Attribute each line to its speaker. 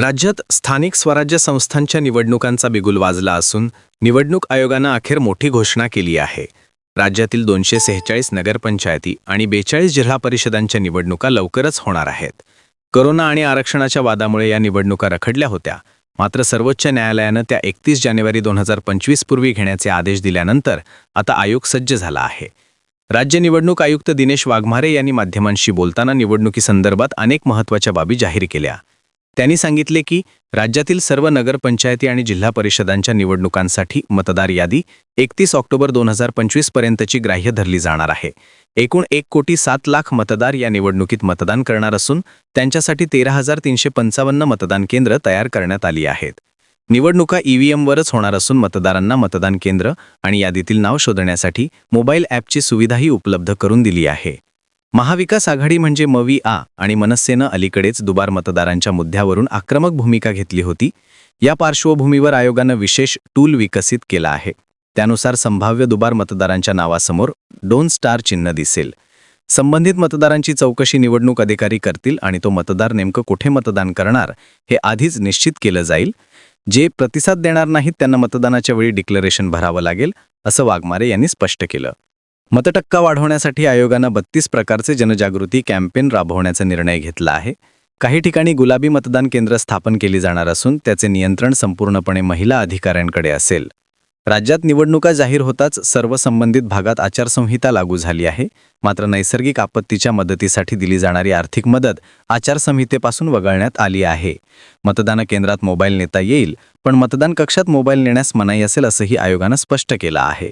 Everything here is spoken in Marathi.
Speaker 1: राज्यात स्थानिक स्वराज्य संस्थांच्या निवडणुकांचा बिगुल वाजला असून निवडणूक आयोगानं अखेर मोठी घोषणा केली आहे. राज्यातील दोनशे सेहेचाळीस नगरपंचायती आणि बेचाळीस जिल्हा परिषदांच्या निवडणुका लवकरच होणार आहेत. करोना आणि आरक्षणाच्या वादामुळे या निवडणुका रखडल्या होत्या. मात्र सर्वोच्च न्यायालयानं त्या एकतीस जानेवारी दोन हजार पंचवीस पूर्वी घेण्याचे आदेश दिल्यानंतर आता आयोग सज्ज झाला आहे. राज्य निवडणूक आयुक्त दिनेश वाघमारे यांनी माध्यमांशी बोलताना निवडणुकीसंदर्भात अनेक महत्त्वाच्या बाबी जाहीर केल्या. त्यांनी सांगितले की राज्यातील सर्व नगरपंचायती आणि जिल्हा परिषदांच्या निवडणुकांसाठी मतदार यादी एकतीस ऑक्टोबर दोन हजार पंचवीस पर्यंतची ग्राह्य धरली जाणार आहे. एकूण एक कोटी सात लाख मतदार या निवडणुकीत मतदान करणार असून त्यांच्यासाठी तेरा हजार तीनशे पंचावन्न मतदान केंद्र तयार करण्यात आली आहेत. निवडणुका ईव्हीएमवरच होणार असून मतदारांना मतदान केंद्र आणि यादीतील नाव शोधण्यासाठी मोबाईल ॲपची सुविधाही उपलब्ध करून दिली आहे. महाविकास आघाडी म्हणजे मवी आ आणि मनसेनं अलीकडेच दुबार मतदारांच्या मुद्द्यावरून आक्रमक भूमिका घेतली होती. या पार्श्वभूमीवर आयोगानं विशेष टूल विकसित केला आहे. त्यानुसार संभाव्य दुबार मतदारांच्या नावासमोर दोन स्टार चिन्ह दिसेल. संबंधित मतदारांची चौकशी निवडणूक अधिकारी करतील आणि तो मतदार नेमकं कुठे मतदान करणार हे आधीच निश्चित केलं जाईल. जे प्रतिसाद देणार नाहीत त्यांना मतदानाच्या वेळी डिक्लरेशन भरावं लागेल असं वाघमारे यांनी स्पष्ट केलं. मतटक्का वाढवण्यासाठी आयोगानं बत्तीस प्रकारचे जनजागृती कॅम्पेन राबवण्याचा निर्णय घेतला आहे. काही ठिकाणी गुलाबी मतदान केंद्र स्थापन केली जाणार असून त्याचे नियंत्रण संपूर्णपणे महिला अधिकाऱ्यांकडे असेल. राज्यात निवडणुका जाहीर होताच सर्व संबंधित भागात आचारसंहिता लागू झाली आहे. मात्र नैसर्गिक आपत्तीच्या मदतीसाठी दिली जाणारी आर्थिक मदत आचारसंहितेपासून वगळण्यात आली आहे. मतदान केंद्रात मोबाईल नेता येईल पण मतदान कक्षात मोबाईल नेण्यास मनाई असेल असंही आयोगानं स्पष्ट केलं आहे.